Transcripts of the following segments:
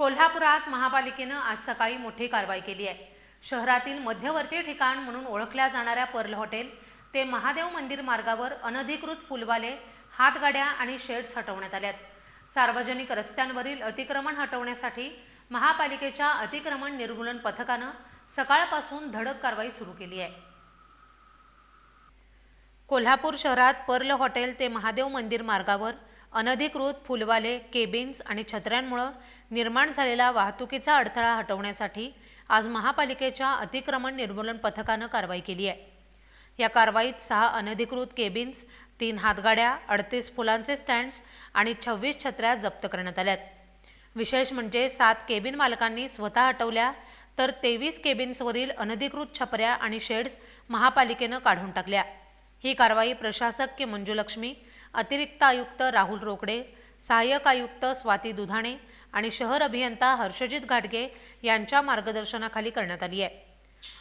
कोल्हापुरात महापालिकेनं आज सकाळी मोठी कारवाई केली आहे. शहरातील मध्यवर्ती ठिकाण म्हणून ओळखल्या जाणाऱ्या पर्ल हॉटेल ते महादेव मंदिर मार्गावर अनधिकृत फुलवाले हातगाड्या आणि शेड्स हटवण्यात आल्यात. सार्वजनिक रस्त्यांवरील अतिक्रमण हटवण्यासाठी महापालिकेच्या अतिक्रमण निर्मूलन पथकानं सकाळपासून धडक कारवाई सुरू केली आहे. कोल्हापूर शहरात पर्ल हॉटेल ते महादेव मंदिर मार्गावर अनधिकृत फुलवाले केबिन्स आणि छत्र्यांमुळं निर्माण झालेला वाहतुकीचा अडथळा हटवण्यासाठी आज महापालिकेच्या अतिक्रमण निर्मूलन पथकानं कारवाई केली आहे. या कारवाईत सहा अनधिकृत केबिन्स तीन हातगाड्या अडतीस फुलांचे स्टँड्स आणि छव्वीस छत्र्या जप्त करण्यात आल्यात विशेष म्हणजे सात केबिन मालकांनी स्वतः हटवल्या तर तेवीस केबिन्सवरील अनधिकृत छपऱ्या आणि शेड्स महापालिकेनं काढून टाकल्या. ही कारवाई प्रशासक के मंजुलक्ष्मी अतिरिक्त आयुक्त राहुल रोकडे सहाय्यक आयुक्त स्वाती दुधाणे आणि शहर अभियंता हर्षजित घाटगे यांच्या मार्गदर्शनाखाली करण्यात आली आहे.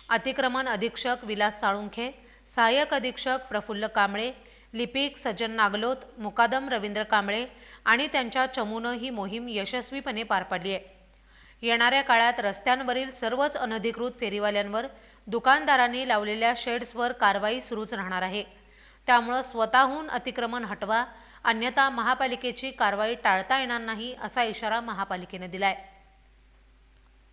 अतिक्रमण अधीक्षक विलास साळुंखे सहाय्यक अधीक्षक प्रफुल्ल कांबळे लिपिक सज्जन नागलोत मुकादम रवींद्र कांबळे आणि त्यांच्या चमूनं ही मोहीम यशस्वीपणे पार पाडली आहे. येणाऱ्या काळात रस्त्यांवरील सर्वच अनधिकृत फेरीवाल्यांवर दुकानदारांनी लावलेल्या शेड्सवर कारवाई सुरूच राहणार आहे. त्यामुळं स्वतःहून अतिक्रमण हटवा अन्यथा महापालिकेची कारवाई टाळता येणार नाही असा इशारा महापालिकेने दिलाय.